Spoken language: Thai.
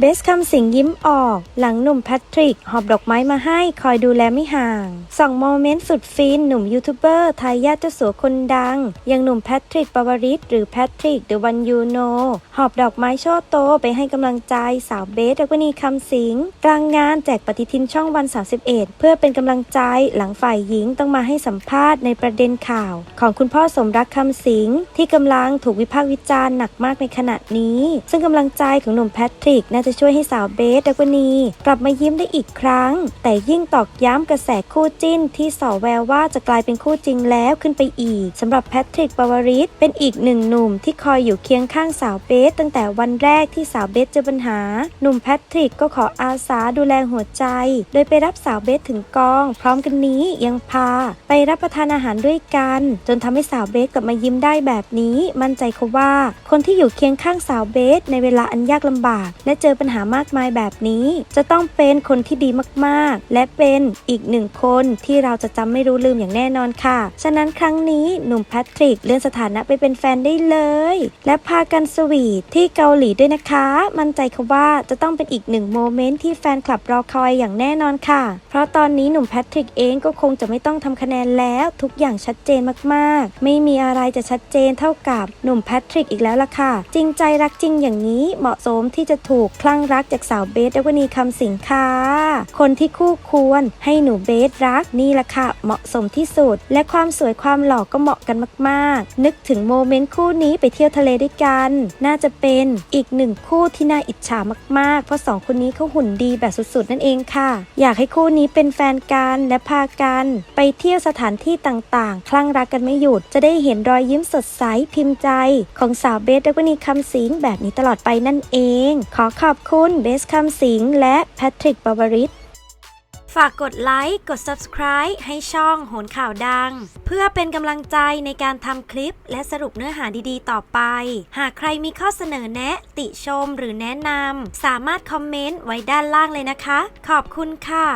เบสคำสิงยิ้มออก หลังหนุ่มแพทริก หอบดอกไม้มาให้คอยดูแลไม่ห่างส่องโมเมนต์สุดฟินหนุ่มยูทูบเบอร์ทายาทเจ้าสัวคนดังย่างหนุ่มแพทริกปวริศหรือแพทริกเดอะวันยูโนหอบดอกไม้ช่อโตไปให้กำลังใจสาวเบสดกวนีคำสิงกลางงานแจกปฏิทินช่องวัน 31 เพื่อเป็นกำลังใจหลังฝ่ายหญิงต้องมาให้สัมภาษณ์ในประเด็นข่าว ของคุณพ่อสมรักคำสิงที่กำลังถูกวิพากษ์วิจารณ์หนักมากในขณะนี้ ซึ่งกำลังใจของหนุ่มแพทริกน่าจะช่วยให้สาวเบสดกวนีกลับมายิ้มได้อีกครั้ง แต่ยิ่งตอกย้ำกระแสคู่จิ้น ที่สอแววว่าจะกลายเป็นคู่จริงแล้วขึ้นไปอีกสำหรับแพทริกปวริศเป็นอีกหนึ่งหนุ่มที่คอยอยู่เคียงข้างสาวเบสตั้งแต่วันแรกที่สาวเบสเจอปัญหา หนุ่มแพทริกก็ขออาสาดูแลหัวใจ โดยไปรับสาวเบสถึงกอง พร้อมกันนี้ยังพา ไปรับประทานอาหารด้วยกัน จนทำให้สาวเบสกลับมายิ้มได้แบบนี้ มั่นใจเขาว่า คนที่อยู่เคียงข้างสาวเบสในเวลาอันยากลำบาก และเจอปัญหามากมายแบบนี้ จะต้องเป็นคนที่ดีมากๆ และเป็นอีกหนึ่งคนที่เราจะจำไม่รู้ลืมอย่างแน่นอนค่ะ ฉะนั้นครั้งนี้หนุ่มแพทริกเลื่อนสถานะไปเป็นแฟนได้เลย และพากันสวีทที่เกาหลีด้วยนะคะ มั่นใจค่ะว่าจะต้องเป็นอีกหนึ่งโมเมนต์ที่แฟนคลับรอคอยอย่างแน่นอนค่ะ เพราะตอนนี้หนุ่มแพทริกเองก็คงจะไม่ต้องทำคะแนนแล้วทุกอย่างชัดเจนมากๆ ไม่มีอะไรจะชัดเจนเท่ากับหนุ่มแพทริกอีกแล้วล่ะค่ะ จริงใจรักจริงอย่างนี้เหมาะสมที่จะถูกคลั่งรักจากสาวเบสดวนีคำสิงค่ะ คนที่คู่ควรให้หนูเบสรักนี่แหละค่ะ เหมาะสมที่สุด และความสวยความหล่อก็เหมาะกันมากๆ นึกถึงโมเมนต์คู่นี้ไปเที่ยวทะเลด้วยกัน น่าจะเป็นอีกหนึ่งคู่ที่น่าอิจฉามากๆ เพราะสองคนนี้เขาหุ่นดีแบบสุดๆ นั่นเองค่ะ อยากให้คู่นี้เป็นแฟนกันและพากัน ไปเที่ยวสถานที่ต่างๆ คลั่งรักกันไม่หยุด จะได้เห็นรอยยิ้มสดใสพิมพ์ใจ ของสาวเบสดวนีคำสิงแบบนี้ตลอดไปนั่นเอง ขอขอบอบคุณเบสคำสิงและแพทริกปวริสฝากกดไลค์ กด subscribe ให้ช่องโหนข่าวดัง เพื่อเป็นกำลังใจในการทำคลิปและสรุปเนื้อหาดีๆ ต่อไป หากใครมีข้อเสนอแนะ ติชมหรือแนะนำสามารถคอมเมนต์ไว้ด้านล่างเลยนะคะ ขอบคุณค่ะ